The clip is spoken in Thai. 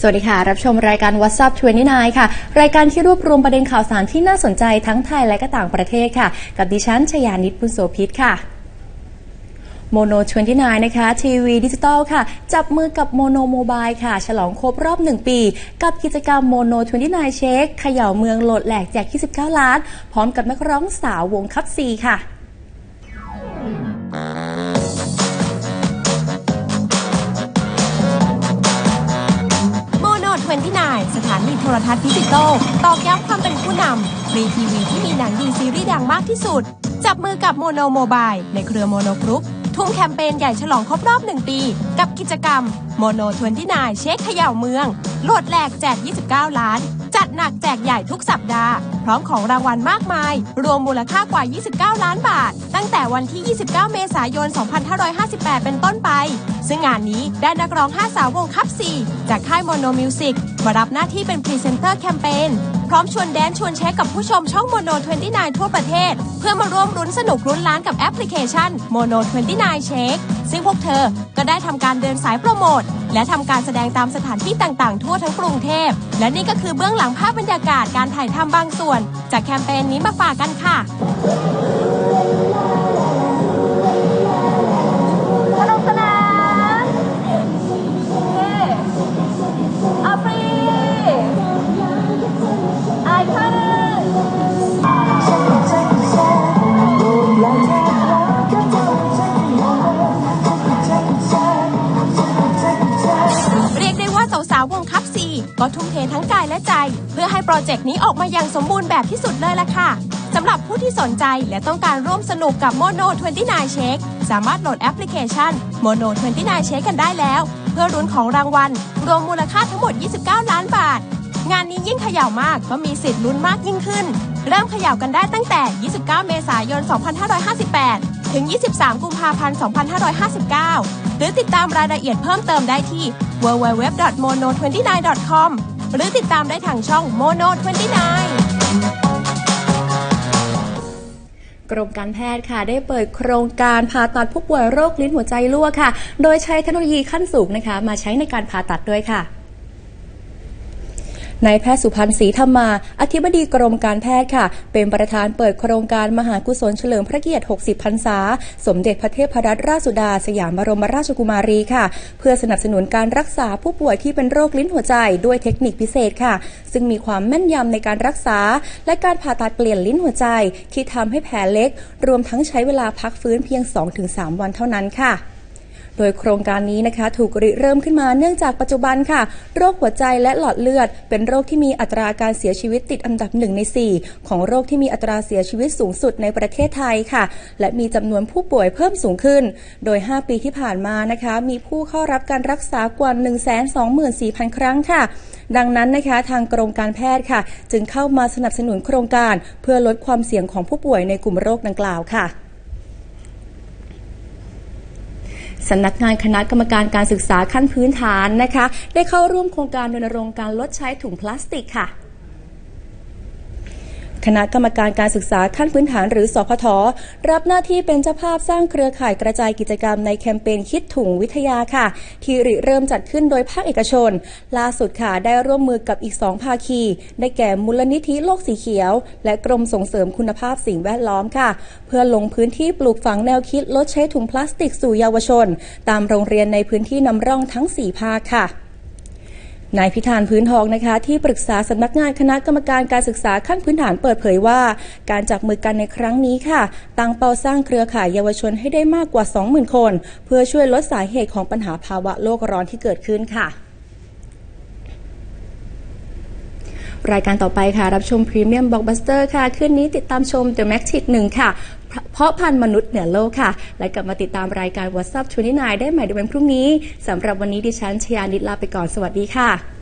สวัสดีค่ะ รับชมรายการ WhatsApp 29 ค่ะ รายการที่รวบรวมประเด็นข่าวสารที่น่าสนใจทั้งไทยและก็ต่างประเทศค่ะ กับดิฉันชยานิตบุญโสพิษค่ะโมโน29 นะคะ ทีวีดิจิตอลค่ะ จับมือกับโมโนโมบายค่ะ ฉลองครบรอบ 1 ปี กับกิจกรรมโมโน29 เช็คเขย่าเมืองโหลดแหลกแจก 29 ล้าน พร้อมกับนักร้องสาววงคับซีค่ะ ทัศน์ดิจิตอลตอกย้ำความเป็นผู้นำฟรีทีวีที่มีหนังดีซีรีส์ดังมากที่สุด จับมือกับโมโนโมบายในเครือโมโนกรุ๊ปทุ่มแคมเปญใหญ่ฉลองครบรอบ 1 ปี กับกิจกรรมโมโนทวนที่นายเช็คเขย่าเมือง โหลดแหลกแจก 29 ล้าน จัดหนักแจกใหญ่ทุกสัปดาห์ พร้อมของรางวัลมากมาย รวมมูลค่ากว่า 29 ล้านบาท ตั้งแต่วันที่ 29 เมษายน 2558 เป็นต้นไป ซึ่งงานนี้ได้นักร้อง 5 สาววงคับ 4 จากค่ายโมโนมิวสิกมารับหน้าที่เป็นพรีเซนเตอร์แคมเปญพร้อมชวนแดนชวนเช็คกับผู้ชมช่องโมโน 29 ทั่วประเทศ เพื่อมาร่วมรุ้นสนุกรุ้นล้านกับแอปพลิเคชันโมโน 29 เช็คซึ่งพวกเธอก็ได้ทำการเดินสายโปรโมท และทำการแสดงตามสถานที่ต่างๆ ทั่วทั้งกรุงเทพ และนี่ก็คือเบื้องหลังภาพบรรยากาศการถ่ายทำบางส่วน จากแคมเปญนี้มาฝากกันค่ะ ก็ทุ่มเททั้งกายและใจ เพื่อให้โปรเจกต์นี้ออกมาอย่างสมบูรณ์แบบที่สุดเลยล่ะค่ะสำหรับผู้ที่สนใจและต้องการร่วมสนุกกับ Mono 29 Shake สามารถโหลดแอปพลิเคชัน Mono 29 Shake กันได้แล้ว เพื่อรุ้นของรางวัล รวมมูลค่าทั้งหมด 29 ล้านบาท งานนี้ยิ่งเขย่ามากก็มีสิทธิ์ลุ้นมากยิ่งขึ้น เริ่มเขย่ากันได้ตั้งแต่ 29 เมษายน 2558 ถึง 23 กุมภาพันธ์ 2559 หรือติดตามรายละเอียดเพิ่มเติมได้ที่ www.mono29.com หรือติดตามได้ทางช่อง Mono 29กรมการแพทย์ค่ะได้เปิดโครงการผ่าตัดผู้ป่วยโรคลิ้นหัวใจรั่วค่ะ โดยใช้เทคโนโลยีขั้นสูงนะคะ มาใช้ในการผ่าตัดด้วยค่ะ นายแพทย์สุพันธ์ศรีธรรมา อธิบดีกรมการแพทย์ค่ะ เป็นประธานเปิดโครงการมหากุศลเฉลิมพระเกียรติ 60 พรรษา สมเด็จพระเทพรัตนราชสุดา สยามบรมราชกุมารีค่ะ เพื่อสนับสนุนการรักษาผู้ป่วยที่เป็นโรคลิ้นหัวใจ ด้วยเทคนิคพิเศษค่ะ ซึ่งมีความแม่นยำในการรักษา และการผ่าตัดเปลี่ยนลิ้นหัวใจ ที่ทำให้แผลเล็ก รวมทั้งใช้เวลาพักฟื้นเพียง 2-3 วันเท่านั้นค่ะ โดยโครงการนี้นะคะถูกริเริ่มขึ้นมาเนื่องจากปัจจุบันค่ะ โรคหัวใจและหลอดเลือด เป็นโรคที่มีอัตราการเสียชีวิตติดอันดับหนึ่งใน 4 ของโรคที่มีอัตราเสียชีวิตสูงสุดในประเทศไทยค่ะ และมีจำนวนผู้ป่วยเพิ่มสูงขึ้น โดย 5 ปีที่ผ่านมานะคะ มีผู้เข้ารับการรักษากว่า 124,000 ครั้งค่ะดังนั้นนะคะทางกรมการแพทย์ค่ะ จึงเข้ามาสนับสนุนโครงการ เพื่อลดความเสี่ยงของผู้ป่วยในกลุ่มโรคดังกล่าวค่ะ สำนักงานคณะกรรมการการศึกษาขั้นพื้นฐานนะคะ ได้เข้าร่วมโครงการรณรงค์การลดใช้ถุงพลาสติกค่ะ คณะกรรมการการศึกษาขั้นพื้นฐานหรือสพทรับหน้าที่เป็นเจ้าภาพสร้างเครือข่ายกระจายกิจกรรมในแคมเปญคิดถุงวิทยาค่ะ ที่ริเริ่มจัดขึ้นโดยภาคเอกชน ล่าสุดค่ะได้ร่วมมือกับอีกสองภาคี ได้แก่มูลนิธิโลกสีเขียว และกรมส่งเสริมคุณภาพสิ่งแวดล้อมค่ะ เพื่อลงพื้นที่ปลูกฝังแนวคิดลดใช้ถุงพลาสติกสู่เยาวชน ตามโรงเรียนในพื้นที่นำร่องทั้ง 4 ภาคค่ะ นายพิธานพื้นทองนะคะ ที่ปรึกษาสำนักงานคณะกรรมการการศึกษาขั้นพื้นฐานเปิดเผยว่า การจับมือกันในครั้งนี้ค่ะ ตั้งเป้าสร้างเครือข่ายเยาวชนให้ได้มากกว่า 20,000 คน เพื่อช่วยลดสาเหตุของปัญหาภาวะโลกร้อนที่เกิดขึ้นค่ะ รายการต่อไปค่ะ รับชมพรีเมียมบล็อกบัสเตอร์ค่ะ คืนนี้ติดตามชม The Max 1หนึ่งค่ะ เพราะพันธุ์มนุษย์เหนือโลกค่ะ และกลับมาติดตามรายการ WhatsApp 29ได้ใหม่ในวันพรุ่งนี้สำหรับวันนี้ดิฉันชยานิดลาไปก่อนสวัสดีค่ะ